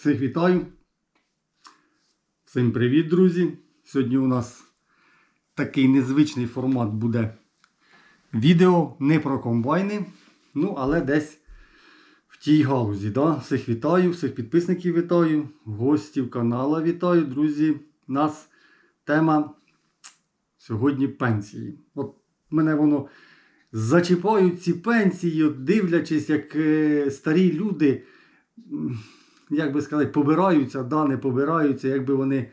Всіх вітаю. Всім привіт, друзі. Сьогодні у нас такий незвичний формат буде відео не про комбайни, ну, але десь в тій галузі. Да? Всіх вітаю, всіх підписників вітаю, гостів канала вітаю, друзі. У нас тема сьогодні пенсії. От мене воно зачіпають ці пенсії, дивлячись, як е, старі люди, як би сказати, побираються, да, не побираються, як би вони,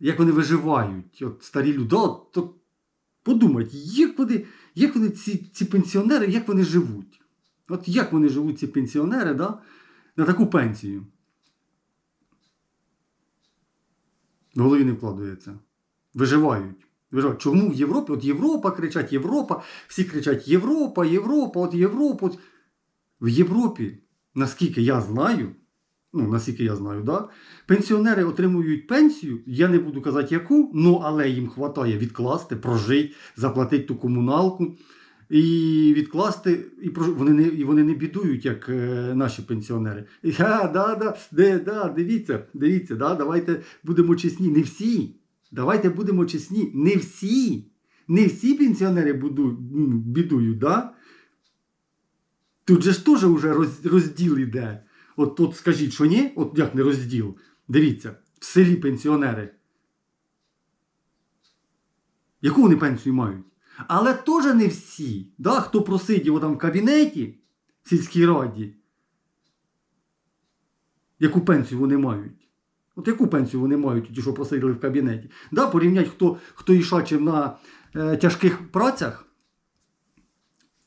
як вони виживають. От старі люди. То подумайте, як вони, як вони ці, ці пенсіонери, як вони живуть? От як вони живуть, ці пенсіонери, да, на таку пенсію? В голові не вкладається. Виживають. Виживають. Чому в Європі? От Європа кричать, Європа, всі кричать Європа, Європа, от Європа. От... В Європі, наскільки я знаю, ну, наскільки я знаю, да, пенсіонери отримують пенсію, я не буду казати яку, ну, але їм вистачає відкласти, прожити, заплатити ту комуналку. І відкласти, і вони не, і вони не бідують, як е, наші пенсіонери. А, да, да, де, да, дивіться, дивіться, да, давайте будемо чесні. Не всі. Давайте будемо чесні. Не всі. Не всі пенсіонери буду, бідують, да? Тут же ж теж вже роз, розділ іде. От тут скажіть, що ні? От як не розділ. Дивіться, в селі пенсіонери. Яку вони пенсію мають? Але теж не всі. Да? Хто просидів там в кабінеті в сільській раді, яку пенсію вони мають? От яку пенсію вони мають, ті, що просиділи в кабінеті? Да? Порівнять, хто, хто ішачив на е, тяжких працях.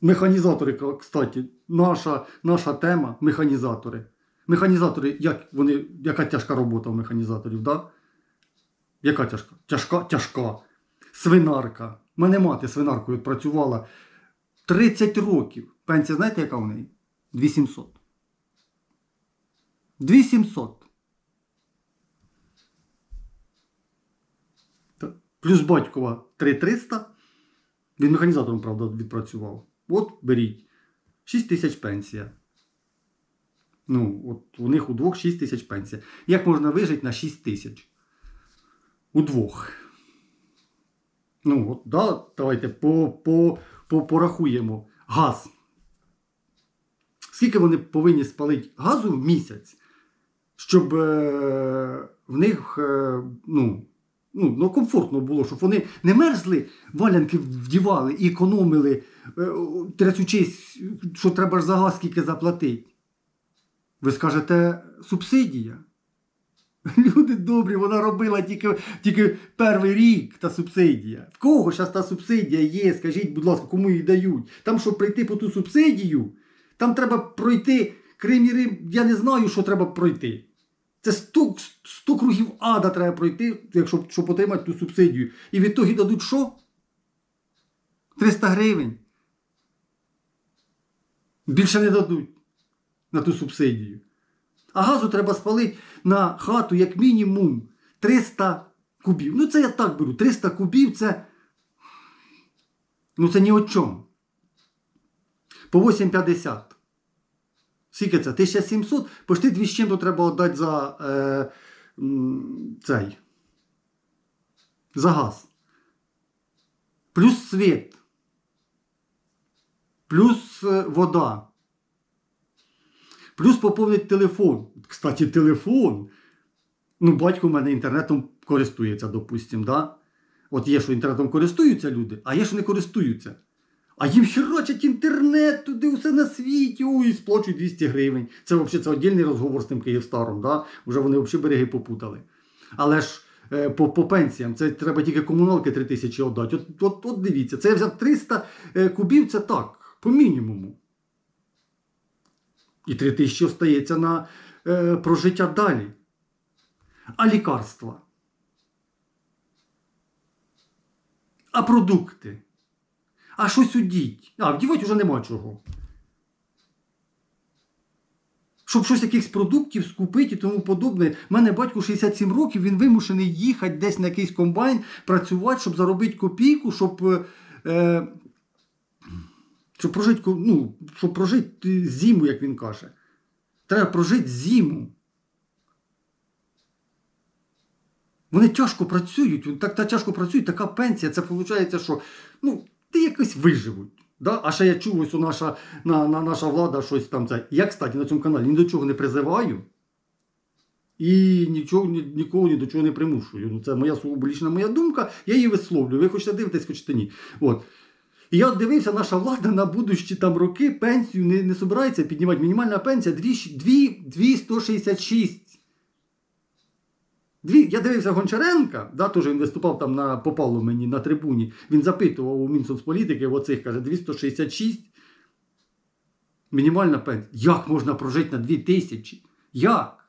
Механізатори, кстати, наша, наша тема механізатори. Механізатори, як вони, яка тяжка робота у механізаторів, да? Яка тяжка? Тяжка, тяжка. Свинарка. У мене мати свинаркою працювала 30 років. Пенсія, знаєте, яка в неї? 2700. 2700. Плюс батькова 3300. Він механізатором, правда, відпрацював. От беріть. 6 тисяч пенсія. Ну, от у них у двох 6 тисяч пенсія. Як можна вижити на 6 тисяч? У двох. Ну, от, да, давайте по, по, по, порахуємо. Газ. Скільки вони повинні спалити газу в місяць, щоб е, в них е, ну, ну, ну, комфортно було, щоб вони не мерзли, валянки вдівали і економили, е, трясучись, що треба ж за газ скільки заплатити. Ви скажете субсидія? Люди добрі, вона робила тільки, тільки перший рік та субсидія. В кого зараз та субсидія є? Скажіть, будь ласка, кому її дають? Там, щоб прийти по ту субсидію, там треба пройти криміри, я не знаю, що треба пройти. Це 100, 100 кругів ада треба пройти, якщо щоб отримати ту субсидію. І від того дадуть що? 300 гривень. Більше не дадуть на ту субсидію. А газу треба спалити на хату як мінімум 300 кубів. Ну це я так беру. 300 кубів це. Ну це ні о чому. По 8,50. Скільки це? 1700, почти 2 з чим-то треба віддати за е, цей. За газ. Плюс світ. Плюс е, вода. Плюс поповнить телефон. Кстати, телефон. Ну, батько в мене інтернетом користується, допустим, да? От є, що інтернетом користуються люди, а є, що не користуються. А їм херачать інтернет, туди все на світі, ой, сплачують 200 гривень. Це взагалі це віддільний розговор з тим Київстаром, да? Вже вони взагалі береги попутали. Але ж е, по, по пенсіям це треба тільки комуналки 3 тисячі віддати. От, от, от дивіться, це я взяв 300 е, кубів, це так, по мінімуму. І 3 тисячі остається на е, прожиття далі. А лікарства? А продукти? А щось удіть? А, вдівати вже нема чого. Щоб щось якихось продуктів скупити і тому подобне. У мене батько 67 років, він вимушений їхати десь на якийсь комбайн, працювати, щоб заробити копійку, щоб. Е, щоб прожити, ну, щоб прожити зиму, як він каже. Треба прожити зиму. Вони тяжко працюють, так та тяжко працюють, така пенсія, це виходить, що ну, ти якось виживуть. Да? А ще я чув, ось у наша, на, на, наша влада щось там це. Я, кстати, на цьому каналі ні до чого не призиваю. І нічого, ні, нікого ні до чого не примушую. Ну, це моя сугубо лічна моя думка, я її висловлюю. Ви хочете дивитись, хочете ні. От. І я дивився, наша влада на будущі там роки пенсію не, не собирається піднімати. Мінімальна пенсія 2, 2, 266. Я дивився Гончаренка, да, теж він виступав там на попало мені на трибуні. Він запитував у Мінсоцполітики, оцих каже, 266. Мінімальна пенсія. Як можна прожити на 2 тисячі? Як?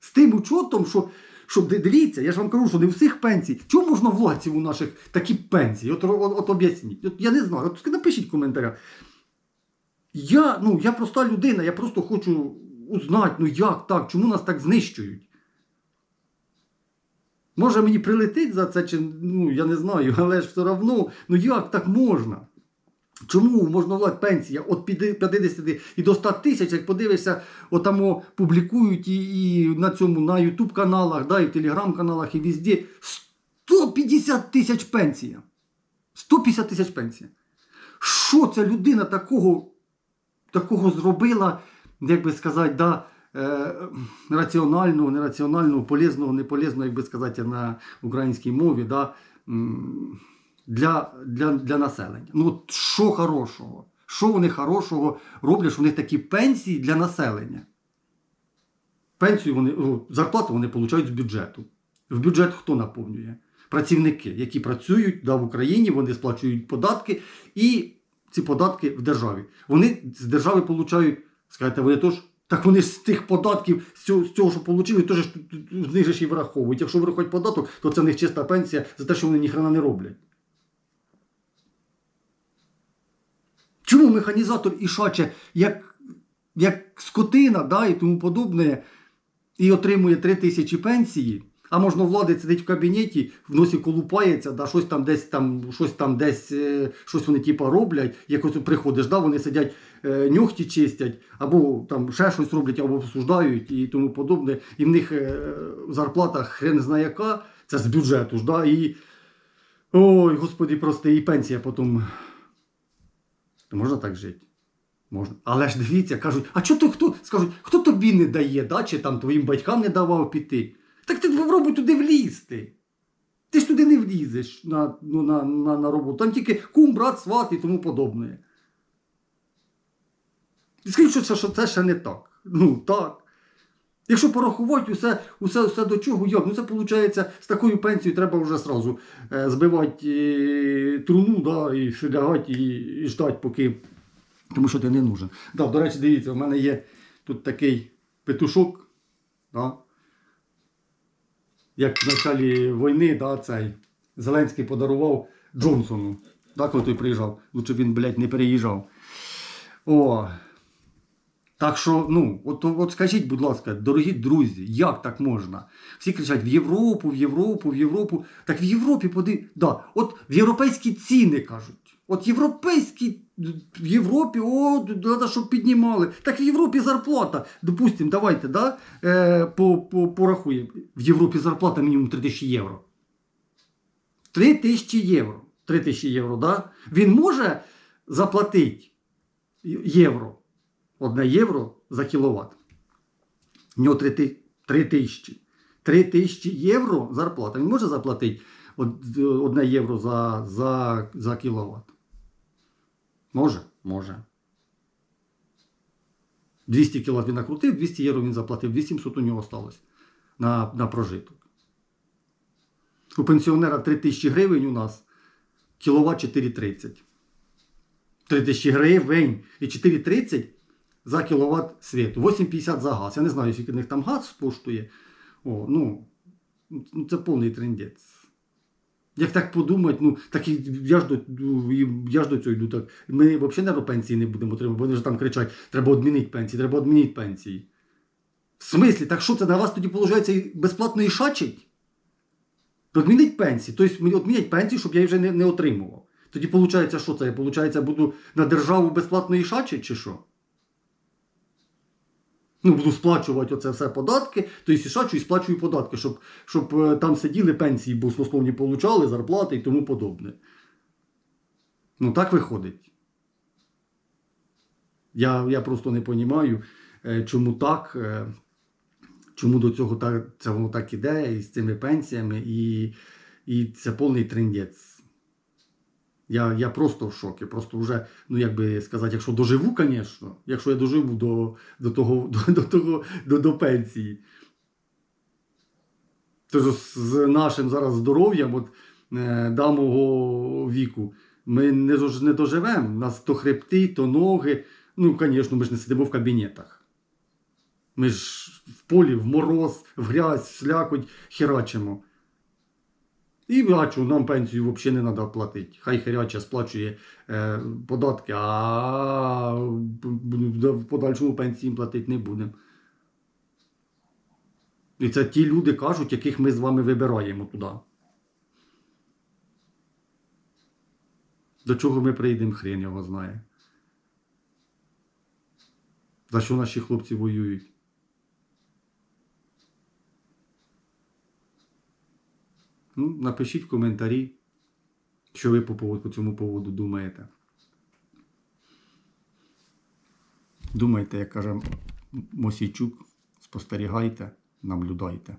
З тим учотом, що, що дивіться, я ж вам кажу, що не всіх пенсій. Чому можна владців у наших такі пенсії? От, от, от об'ясніть. От я не знаю. От напишіть в коментарях. Я, ну, я проста людина, я просто хочу узнати, ну як так, чому нас так знищують? Може мені прилетить за це, чи ну я не знаю, але ж все одно, ну як так можна? Чому можна влад пенсія від 50 і до 100 тисяч, як подивишся, отамо публікують і, і на цьому на YouTube каналах, да, і в телеграм-каналах, і везде 150 тисяч пенсія. 150 тисяч пенсія. Що ця людина такого, такого зробила, як би сказати, да, е, раціонального, нераціонального, полезного, неполезного, як би сказати, на українській мові, да, для, для, для населення. Ну, от що хорошого? Що вони хорошого роблять, що них такі пенсії для населення? Пенсію вони, зарплату вони отримують з бюджету. В бюджет хто наповнює? Працівники, які працюють да, в Україні, вони сплачують податки, і ці податки в державі. Вони з держави отримують, скажете, вони теж. Так вони ж з тих податків, з цього, з цього що отримали, теж з ж і враховують. Якщо враховують податок, то це в них чиста пенсія за те, що вони ніхрена не роблять. Чому механізатор і шаче, як, як скотина да, і тому подобне, і отримує 3 тисячі пенсії, а можна влади сидить в кабінеті, в носі колупається, да, щось там десь там, щось там десь, е, щось вони типа роблять, якось приходиш, да, вони сидять, е, нюхті чистять, або там ще щось роблять, або обсуждають і тому подобне. І в них е, зарплата хрен знає яка, це з бюджету ж, да, і ой, господи, прости, і пенсія потім. То можна так жити? Можна. Але ж дивіться, кажуть, а чого ти хто скажуть, хто тобі не дає, да? чи там твоїм батькам не давав піти? Так ти попробуй туди влізти. Ти ж туди не влізеш на, ну, на, на, на роботу. Там тільки кум, брат, сват і тому подобне. Скажіть, що, це- ще не так. Ну так. Якщо порахувати усе, усе, усе до чого, як? Ну це виходить, з такою пенсією треба вже сразу е, збивати е, труну, да, і лягати, і, і ждати, поки. Тому що ти не нужен. Да, до речі, дивіться, в мене є тут такий петушок. Да, як в початку війни, да, цей Зеленський подарував Джонсону. Да, коли той приїжджав. Лучше він, блядь, не переїжджав. О, так що, ну, от, от скажіть, будь ласка, дорогі друзі, як так можна? Всі кричать в Європу, в Європу, в Європу. Так в Європі поди... да, от в європейські ціни кажуть. От європейські в Європі, о, треба, щоб піднімали. Так в Європі зарплата. Допустимо, давайте, да, е, по, по, порахуємо. В Європі зарплата мінімум 3 тисячі євро. 3 тисячі євро. 3 тисячі євро, да? Він може заплатити євро. Одне євро за кіловат. В нього 3 ти- 3 тисячі. 3 тисячі євро зарплата. Він може заплатити од- одне євро за, за, за кіловат? Може? Може. 200 кіловат він накрутив, 200 євро він заплатив, 2700 у нього осталось на, на прожиток. У пенсіонера 3 тисячі гривень у нас, кіловат 4,30. 3 тисячі гривень і 4,30 за кіловат світу. 8,50 за газ. Я не знаю, скільки в них там газ коштує. О, ну, ну, це повний трендець. Як так подумати, ну так я ж до, я ж до цього йду. Так. Ми взагалі на пенсії не будемо отримати, вони ж там кричать, треба відмінити пенсії, треба відмінити пенсії. В смислі, так що це на вас тоді, виходить, безплатно і шачить? Відмінить пенсії. Тобто відмінять пенсію, щоб я її вже не, не отримував. Тоді виходить, що це? Я, виходить, буду на державу безплатно і шачить, чи що? Ну, буду сплачувати оце все податки, то і шачу і сплачую податки, щоб, щоб е, там сиділи пенсії, баснословні получали, зарплати і тому подобне. Ну, так виходить. Я, я просто не розумію, чому так, е, чому до цього так, це воно так іде і з цими пенсіями, і, і це повний трендець. Я, я просто в шокі. Просто вже, ну як би сказати, якщо доживу, звісно, якщо я доживу до, до того, до, до, того до, до пенсії. Тож з нашим зараз здоров'ям, от е, дамого віку, ми не, не доживемо. У нас то хребти, то ноги. Ну, звісно, ми ж не сидимо в кабінетах. Ми ж в полі, в мороз, в грязь, в слякоть херачимо. І бачу, нам пенсію взагалі не треба платити. Хай херяча сплачує е, податки, а в подальшому пенсії платити не будемо. І це ті люди кажуть, яких ми з вами вибираємо туди. До чого ми прийдемо, хрен його знає. За що наші хлопці воюють? Ну, напишіть в коментарі, що ви по, поводу, по цьому поводу думаєте. Думайте, як каже Мосійчук, спостерігайте, наблюдайте.